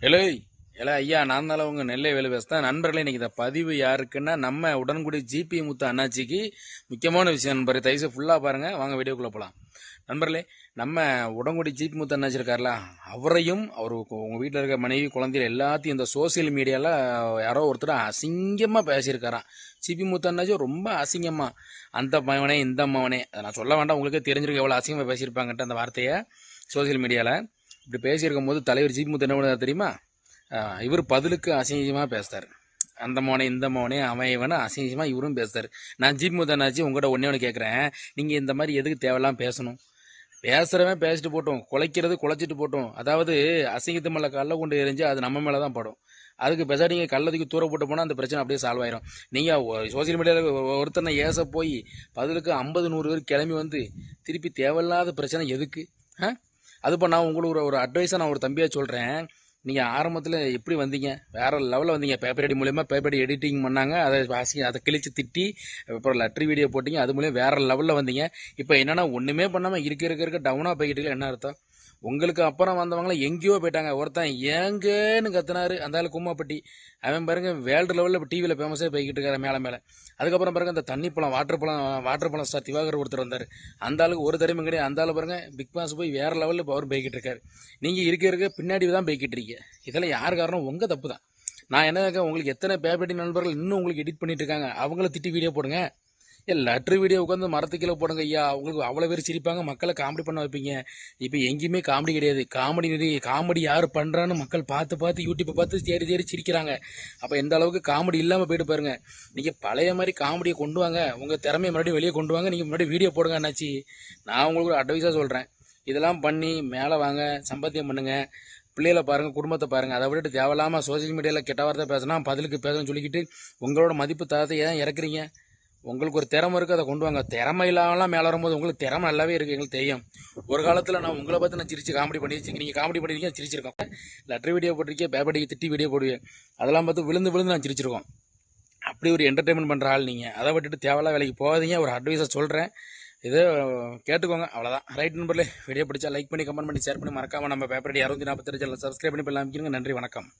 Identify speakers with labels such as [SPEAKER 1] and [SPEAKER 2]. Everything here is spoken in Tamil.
[SPEAKER 1] ஹலோ எல ஐயா நான் தான் உங்கள் நெல்லை வேலை பேசுதான் நண்பர்களே இன்னைக்கு இந்த பதிவு யாருக்குன்னா நம்ம உடன்குடி ஜிபி முத்து அண்ணாச்சிக்கு முக்கியமான விஷயம் நண்பர் தயவுசு ஃபுல்லாக பாருங்கள் வாங்க வீடியோக்குள்ளே போகலாம் நண்பர்களே நம்ம உடன்குடி ஜிபி முத்து அண்ணாச்சி இருக்கார்ல அவரையும் அவர் உங்கள் வீட்டில் இருக்க மனைவி குழந்தைகள் எல்லாத்தையும் இந்த சோசியல் மீடியாவில் யாரோ ஒருத்தர் அசிங்கமாக பேசியிருக்காராம். ஜிபி முத்து அண்ணாச்சி ரொம்ப அசிங்கமாக அந்த மவனே இந்த மவனே. அதை நான் சொல்ல வேண்டாம். உங்களுக்கே தெரிஞ்சிருக்க எவ்வளோ அசிங்கமாக பேசியிருப்பாங்கன்ட்டு அந்த வார்த்தையை சோசியல் மீடியாவில் இப்படி பேசியிருக்கும் போது தலைவர் ஜிபி முத்து என்ன பண்ணுறாரு தெரியுமா? இவர் பதிலுக்கு அசிங்கமாக பேசுகிறார் அந்த மோனே இந்த மோனே அவன் இவனை அசிங்கமாக இவரும் பேசுகிறார் நான் ஜிப் முதனாச்சு உங்கள்கிட்ட ஒன்றே ஒன்று கேட்குறேன் நீங்கள் இந்த மாதிரி எதுக்கு தேவையில்லாம் பேசணும்? பேசுகிறவன் பேசிட்டு போட்டோம். குலைக்கிறது குலைச்சிட்டு போட்டோம். அதாவது அசிங்கத்து மேலே கல்லை கொண்டு எரிஞ்சு அது நம்ம மேலே தான் படும். அதுக்கு பெசா நீங்கள் கல்லதுக்கு தூர போட்டு போனால் அந்த பிரச்சனை அப்படியே சால்வ் ஆயிரும். நீங்கள் சோசியல் மீடியாவில் ஒருத்தனை ஏச போய் பதிலுக்கு ஐம்பது நூறு பேர் கிளம்பி வந்து திருப்பி தேவையில்லாத பிரச்சனை எதுக்கு? ஆ? அது இப்போ நான் உங்களுக்கு ஒரு ஒரு அட்வைஸாக நான் ஒரு தம்பியாக சொல்கிறேன் நீங்கள் ஆரம்பத்தில் எப்படி வந்தீங்க? வேறு லெவலில் வந்தீங்க. பேப்பர் எடி மூலயமா பேப்பர் எடி எடிட்டிங் பண்ணாங்க. அதை வாசி அதை கிழிச்சு திட்டி அப்புறம் லெட்ரி வீடியோ போட்டிங்க. அது மூலியம் வேறு லெவலில் வந்தீங்க. இப்போ என்னென்னா ஒன்றுமே பண்ணாமல் இருக்க இருக்க இருக்க டவுனாக போய்கிட்டு என்ன அர்த்தம்? உங்களுக்கு அப்புறம் வந்தவங்களாம் எங்கேயோ போயிட்டாங்க. ஒருத்தன் ஏங்கன்னு கத்துனாரு. அந்த ஆளு கும்மாப்பட்டி. அவன் பாருங்க வேர்ல்டு லெவலில் இப்போ டிவியில் ஃபேமஸாக போய்கிட்டு இருக்காரு மேலே மேலே. அதுக்கப்புறம் பாருங்க அந்த தண்ணி பழம் வாட்டர் பழம் வாட்டர் பழம் சார் திவாகர் ஒருத்தர் வந்தார். அந்த ஆளுக்கு ஒரு தடவை கிடையாது. அந்த ஆள் பாருங்க பிக் பாஸ் போய் வேறு லெவலில் இப்போ அவர் போய்கிட்டு இருக்காரு. நீங்கள் இருக்க இருக்க பின்னாடி தான் போய்கிட்டு இருக்கீங்க. இதெல்லாம் யார் காரணம்? உங்கள் தப்பு தான். நான் என்ன உங்களுக்கு எத்தனை பேப்பட்டி நண்பர்கள் இன்னும் உங்களுக்கு எடிட் பண்ணிட்டு இருக்காங்க. அவங்கள திட்டி வீடியோ போடுங்க. லெட்ரு வீடியோ உட்காந்து மரத்துக்கீழே போடுங்க ஐயா. உங்களுக்கு அவ்வளோ பேர் சிரிப்பாங்க மக்களை காமெடி பண்ண வைப்பீங்க. இப்போ எங்கேயுமே காமெடி கிடையாது. காமெடி காமெடி யார் பண்ணுறான்னு மக்கள் பார்த்து பார்த்து யூடியூப்பை பார்த்து தேடி தேடி சிரிக்கிறாங்க. அப்போ எந்த அளவுக்கு காமெடி இல்லாமல் போயிட்டு பாருங்க. நீங்கள் பழைய மாதிரி காமெடியை கொண்டு வாங்க. உங்கள் திறமையை மறுபடியும் வெளியே கொண்டு வாங்க. நீங்கள் முன்னாடி வீடியோ போடுங்க என்னாச்சு நான் உங்களுக்கு ஒரு அட்வைஸாக சொல்கிறேன் இதெல்லாம் பண்ணி மேலே வாங்க சம்பாத்தியம் பண்ணுங்க. பிள்ளைகளை பாருங்க குடும்பத்தை பாருங்க. அதை விட்டுட்டு தேவையில்லாமல் சோசியல் மீடியாவில் கெட்ட வார்த்தை பேசினா பதிலுக்கு பேசணும்னு சொல்லிக்கிட்டு உங்களோட மதிப்பு தரத்தை ஏன் இறக்குறீங்க? உங்களுக்கு ஒரு திறமை இருக்குது அதை கொண்டு வாங்க. திறமை இல்லாமலாம் மேலே வரும்போது உங்களுக்கு திறமை நல்லாவே இருக்குது எங்களுக்கு தெரியும். ஒரு காலத்தில் நான் உங்களை பார்த்து நான் சிரிச்சு காமெடி பண்ணி வச்சுங்க நீங்கள் காமெடி பண்ணிருக்கீங்க சிரிச்சிருக்கோம். லெட்டர் வீடியோ போட்டிருக்கேன் பேப்படிக்கு திட்டி வீடியோ போடுவேன் அதெல்லாம் பார்த்து விழுந்து விழுந்து நான் சிரிச்சிருக்கோம். அப்படி ஒரு என்டர்டைன்மெண்ட் பண்ணுற ஆள் நீங்கள் அதை விட்டுட்டு தேவையில்லா வேலைக்கு போகாதீங்க ஒரு அட்வைஸை சொல்கிறேன் இதை கேட்டுக்கோங்க அவ்வளோதான் ரைட் நம்பர்ல வீடியோ பிடிச்சா லைக் பண்ணி கமெண்ட் பண்ணி ஷேர் பண்ணி மறக்காமல் நம்ம பேப்பரடி அறுபத்தி நாற்பத்தி சப்ஸ்கிரைப் பண்ணி பண்ணலாம் நன்றி வணக்கம்.